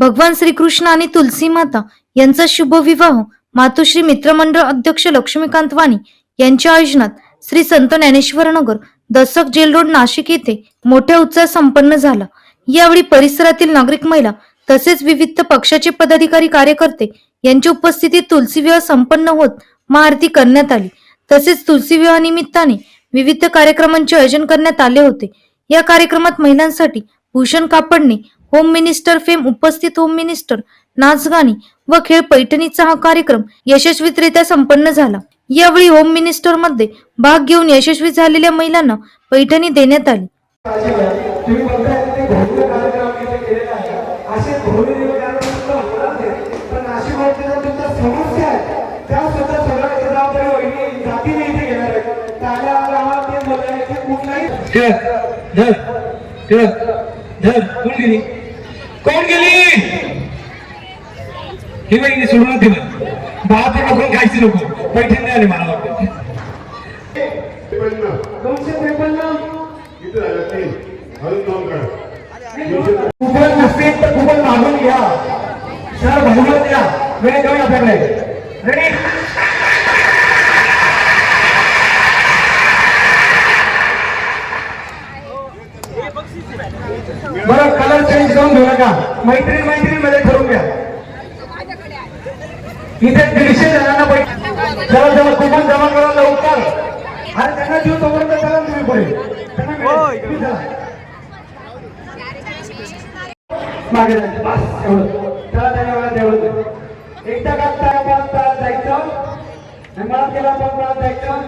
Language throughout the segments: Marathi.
भगवान श्रीकृष्ण आणि तुलसी माता यांचा शुभ विवाह मातोश्री मित्रमंडळ अध्यक्ष लक्ष्मीकांत वाणी यांच्या आयोजनात श्री संत ज्ञानेश्वर नगर दसक जेल रोड नाशिक येथे मोठ्या उत्साहात संपन्न झाला. यावेळी परिसरातील नागरिक महिला तसेच विविध पक्षाचे पदाधिकारी कार्यकर्ते यांच्या उपस्थितीत तुलसी विवाह संपन्न होत महाआरती करण्यात आली. तसेच तुलसी विवाह निमित्ताने विविध कार्यक्रमांचे आयोजन करण्यात आले होते. या कार्यक्रमात महिलांसाठी Bhushan Kapadne home minister fame उपस्थित होम मिनिस्टर नाचगाणी व खेळ पैठणीचा हा कार्यक्रम यशस्वीरित्या संपन्न झाला यावेळी होम मिनिस्टरमध्ये भाग घेऊन यशस्वी झालेल्या महिलांना पैठणी देण्यात आली धर कोण गेली? ही वहिनी सोडून दिलं भात नको खायची नको. पैठण नाही आले मला वाटतं. दोनशे त्रेपन्न. कुपन नसतील तर कुपन मागून घ्या. सर बहुमत द्या. वेळ कमी आपल्याकडे. रेडी बरं कलर चेंज करून घेऊ नका मैत्रीण मैत्रीणमध्ये ठरवून घ्या. इथे दीडशे जणांना पैसे चला चला कुपन जमा करा लवकर अरे त्यांना जीव तोपर्यंत चला तुम्ही पुढे. त्यांना. मागे जायचं बस एवढं. चला त्याने मला तेवढं एकदा आपण पळत जायचं? आणि मला केला आपण जायचं?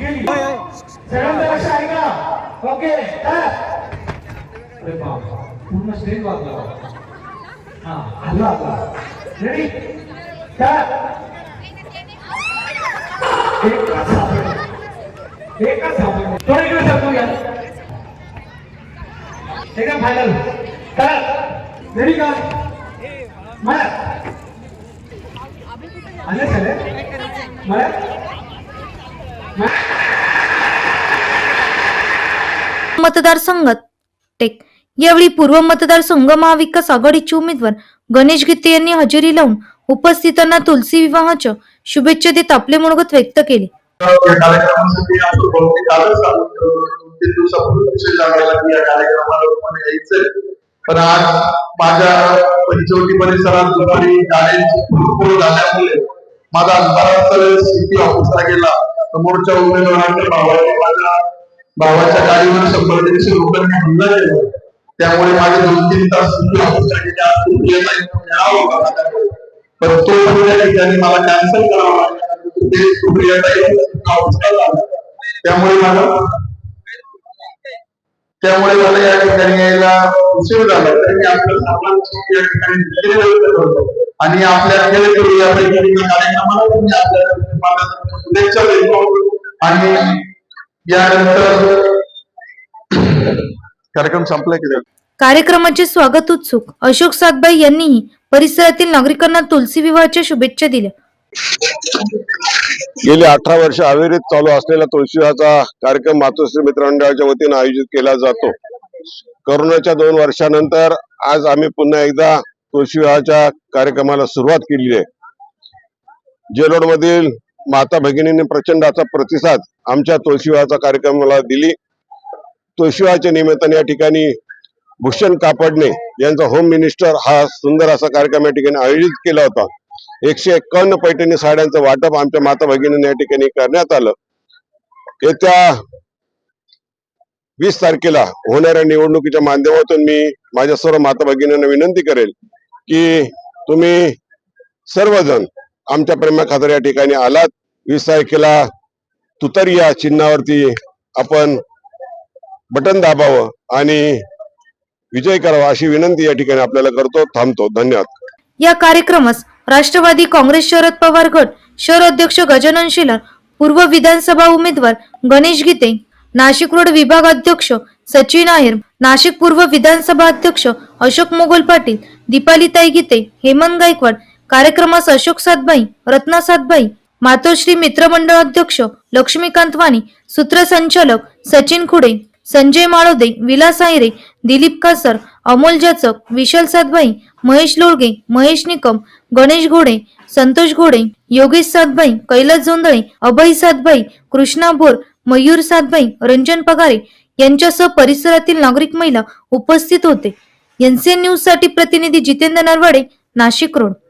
गेली. सगळ्यांचं लक्ष आहे का ओके अरे बाप पूर्ण स्टेज वाजला हा आला आता. रेडी एकच सापडलं. एकच सापडलं. थोडं इकडे सरकून घ्या. एकदम फायनल करा रेडी का मला आले सर मला मतदारसंघात टेक. यावेळी पूर्व मतदारसंघ महाविकास आघाडीचे उमेदवार गणेश गीते यांनी हजेरी लावून उपस्थितांना तुलसी विवाहाच्या शुभेच्छा देत आपले मनोगत व्यक्त केले. पण आज माझ्या पंचवटी परिसरात दुपारी गाड्यांची भरपूर झाल्यामुळे माझा बराचसा वेळ सिटी ऑफिसला गेला. समोरच्या उमेदवारांच्या भावाने भावाच्या गाडीवर शंभर दीडशे लोकांनी हल्ला केला त्यामुळे माझे दोन तीन तास पण तो त्या ठिकाणी मला कॅन्सल करावा लागला त्यामुळे मला त्यामुळे मला या ठिकाणी यायला उशीर झाला तरी मी आपल्या सर्वांची या ठिकाणी आणि आपल्या कार्यक्रमाला तुम्ही आपल्या शुभेच्छा देतो आणि यानंतर कार्यक्रम संपला की? कार्यक्रमाचे स्वागत उत्सुक. अशोक सातबाई यांनीही परिसरातील नागरिकांना तुलसी विवाहाच्या शुभेच्छा दिल्या. गेली अठरा वर्ष अविरत चालू असलेला तुळशीचा कार्यक्रम मातोश्री मित्र मंडळाच्या वतीने आयोजित केला जातो. करोनाच्या दोन वर्षानंतर आज आम्ही पुन्हा एकदा तुळशी विवाहाच्या कार्यक्रमाला सुरुवात केली आहे. जेलोड मधील माता भगिनींनी प्रचंड असा प्रतिसाद आमच्या तुळशीवाचा कार्यक्रमाला दिली. तुळशीवाच्या निमित्ताने या ठिकाणी भूषण कापडणे यांचा होम मिनिस्टर हा सुंदर असा कार्यक्रम या ठिकाणी आयोजित केला होता. एकशे एक्कावन्न पैठणी साड्यांचं वाटप आमच्या माता भगिनीने या ठिकाणी करण्यात आलं. येत्या वीस तारखेला होणाऱ्या निवडणुकीच्या माध्यमातून मी माझ्या सर्व माता भगिनींना विनंती करेल की तुम्ही सर्वजण आमच्या प्रेमा खातर या ठिकाणी आलात. वीस तारखेला तुतारी या चिन्हावरती आपण बटन दाबावं आणि विजय करावा अशी विनंती या ठिकाणी आपल्याला करतो थांबतो. धन्यवाद. या कार्यक्रमास राष्ट्रवादी काँग्रेस शरद पवार गट शहर अध्यक्ष गजानन शिलर पूर्व विधानसभा उमेदवार गणेश गीते नाशिक रोड विभाग अध्यक्ष सचिन आहेर नाशिक पूर्व विधानसभा अध्यक्ष अशोक मोगल पाटील दीपालीताई गीते हेमंत गायकवाड कार्यक्रमास अशोक सातबाई रत्ना सातबाई मातोश्री मित्रमंडळ अध्यक्ष लक्ष्मीकांत वाणी सूत्रसंचालक सचिन खुडे संजय माळोदे विलास आयरे दिलीप कासर अमोल जाचक विशाल सातबाई महेश लोळगे महेश निकम गणेश घोडे संतोष घोडे योगेश सातभाई कैलास जोंधळे अभय सातभाई कृष्णा भोर मयूर सातभाई रंजन पगारे यांच्यासह परिसरातील नागरिक महिला उपस्थित होते. एनसीएन न्यूजसाठी प्रतिनिधी जितेंद्र नरवाडे नाशिक रोड.